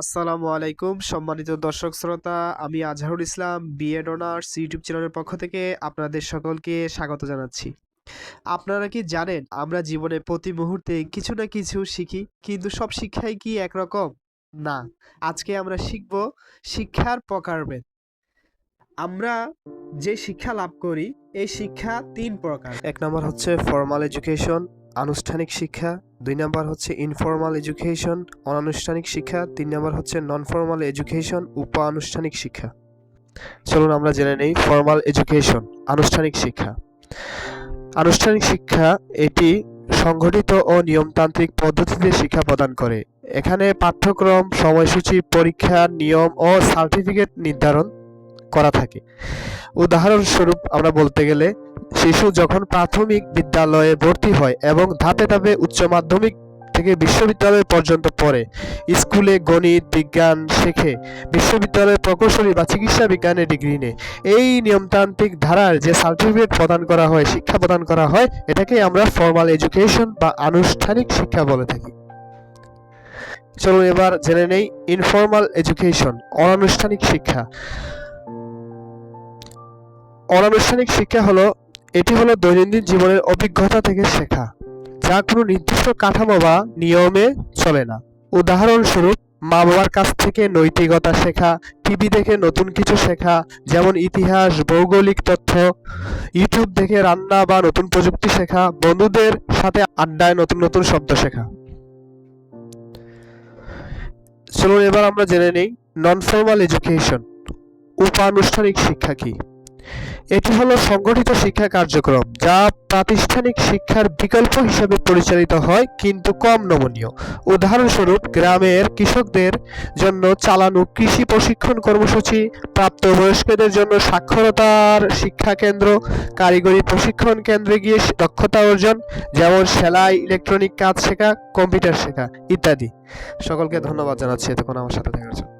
আসসালামু আলাইকুম, সম্মানিত দর্শক শ্রোতা, আমি Azharul Islam BEd honours YouTube চ্যানেলের পক্ষ থেকে আপনাদের সকলকে স্বাগত জানাচ্ছি। আপনারা কি জানেন আমরা জীবনে প্রতি মুহূর্তে কিছু না কিছু শিখি, কিন্তু সব শিক্ষাই কি একরকম? না, আজকে আমরা শিখব শিক্ষার প্রকারভেদ। আমরা যে শিক্ষা লাভ করি, এই শিক্ষা তিন প্রকার। এক নম্বর হচ্ছে ফর্মাল এডুকেশন আনুষ্ঠানিক শিক্ষা, দুই নাম্বার হচ্ছে ইনফর্মাল এডুকেশন অনানুষ্ঠানিক শিক্ষা, তিন নাম্বার হচ্ছে নন ফর্মাল এডুকেশন উপ আনুষ্ঠানিক শিক্ষা। চলুন আমরা জেনে নেই ফর্মাল এডুকেশন আনুষ্ঠানিক শিক্ষা। আনুষ্ঠানিক শিক্ষা এটি সংগঠিত ও নিয়মতান্ত্রিক পদ্ধতিতে শিক্ষা প্রদান করে। এখানে পাঠ্যক্রম, সময়সূচি, পরীক্ষা, নিয়ম ও সার্টিফিকেট নির্ধারণ করা থাকে। উদাহরণস্বরূপ আমরা বলতে গেলে, শিশু যখন প্রাথমিক বিদ্যালয়ে ভর্তি হয় এবং ধাপে ধাপে উচ্চ মাধ্যমিক থেকে বিশ্ববিদ্যালয় পর্যন্ত পড়ে, স্কুলে গণিত, বিজ্ঞান শেখে বিশ্ববিদ্যালয়ে প্রকৌশলী বা চিকিৎসা বিজ্ঞানে ডিগ্রি নেয়। এই নিয়মতান্ত্রিক ধারার যে সার্টিফিকেট প্রদান করা হয়, শিক্ষা প্রদান করা হয় এটাকে আমরা ফর্মাল এডুকেশন বা আনুষ্ঠানিক শিক্ষা বলে থাকি। চলুন এবার জেনে নেই ইনফর্মাল এডুকেশন অনানুষ্ঠানিক শিক্ষা। অনানুষ্ঠানিক শিক্ষা হলো, এটি হলো দৈনন্দিন জীবনের অভিজ্ঞতা থেকে শেখা, যা কোনো নির্দিষ্ট কাঠামো বা নিয়মে চলে না। উদাহরণস্বরূপ মা বাবার কাছ থেকে নৈতিকতা শেখা, টিভি দেখে নতুন কিছু শেখা, যেমন ইতিহাস, ভৌগোলিক তথ্য, ইউটিউব দেখে রান্না বা নতুন প্রযুক্তি শেখা, বন্ধুদের সাথে আড্ডায় নতুন নতুন শব্দ শেখা। চলুন এবার আমরা জেনে নিই নন ফর্মাল এডুকেশন উপানুষ্ঠানিক শিক্ষা কি? এটি হলো সংগঠিত শিক্ষা কার্যক্রম, যা প্রাতিষ্ঠানিক শিক্ষার বিকল্প হিসেবে পরিচালিত হয়, কিন্তু কম নমনীয়। উদাহরণস্বরূপ, গ্রামের কৃষকদের জন্য চালানো কৃষি প্রশিক্ষণ কর্মসূচি, প্রাপ্তবয়স্কদের জন্য সাক্ষরতার শিক্ষা কেন্দ্র, কারিগরি প্রশিক্ষণ কেন্দ্রে গিয়ে দক্ষতা অর্জন, যেমন সেলাই, ইলেকট্রনিক কাজ শেখা, কম্পিউটার শেখা, ইত্যাদি। সকলকে ধন্যবাদ জানাচ্ছি এতক্ষণ আমার সাথে থাকার জন্য।